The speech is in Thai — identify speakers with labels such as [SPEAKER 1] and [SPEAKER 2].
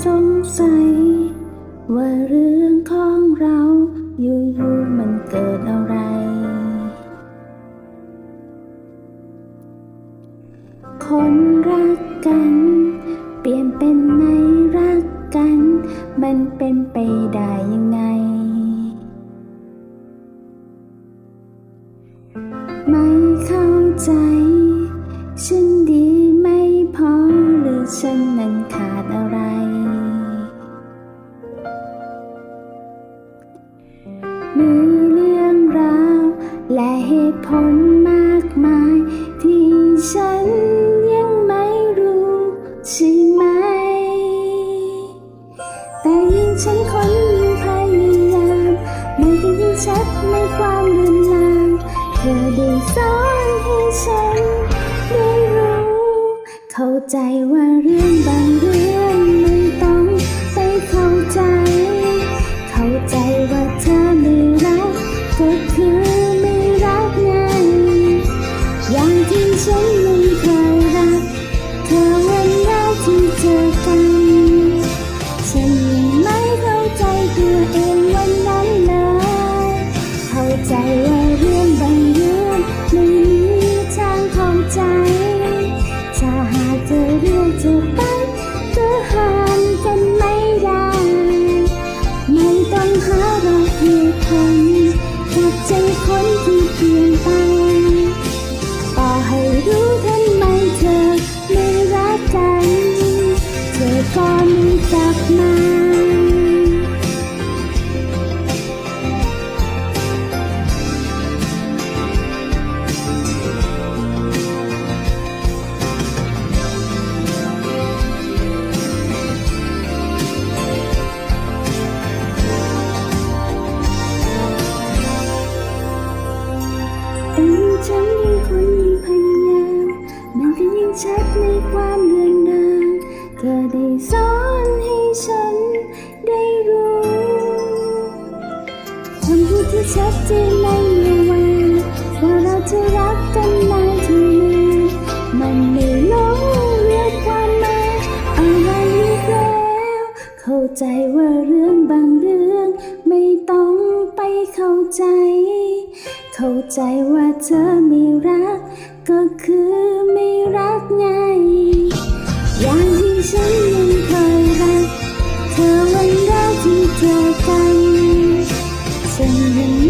[SPEAKER 1] สงสัย ว่าเรื่องของเราอยู่ๆมันเกิดอะไร คนรักกัน เปลี่ยนเป็นไม่รักกัน มันเป็นไปได้ยังไง ไม่เข้าใจ ฉันดีไม่พอหรือฉันนั้นขาดอะ มีเรื่องราว และเหตุผลมากมาย ที่ฉันยังไม่รู้ใช่ไหม แต่ยิ่งฉันค้นยิ่งพยายามมันก็ยิ่งชัดในความลืมลางเธอได้สอนให้ฉัน ได้รู้ เข้าใจว่าเรื่อง หรอกเหตุผลกับใจคนที่เปลี่ยนไปต่อให้รู้ทำไมเธอไม่รักกัน เธอก็ไม่กลับมา ชัดในความเลือนรางเธอได้สอนให้ฉันได้รู้คำพูดที่ชัดเจนในเมื่อวานว่าเราจะรักกันนานเท่านานมันไม่หลงเลือนความหมายอะไรอีกแล้วเข้าใจว่าเรื่องบางเรื่องไม่ต้องไปเข้าใจ เข้าใจว่าเธอไม่รัก ก็คือไม่ ไง อย่างที่ฉันยังเคยรัก เธอวันแรกที่เจอกันฉันยัง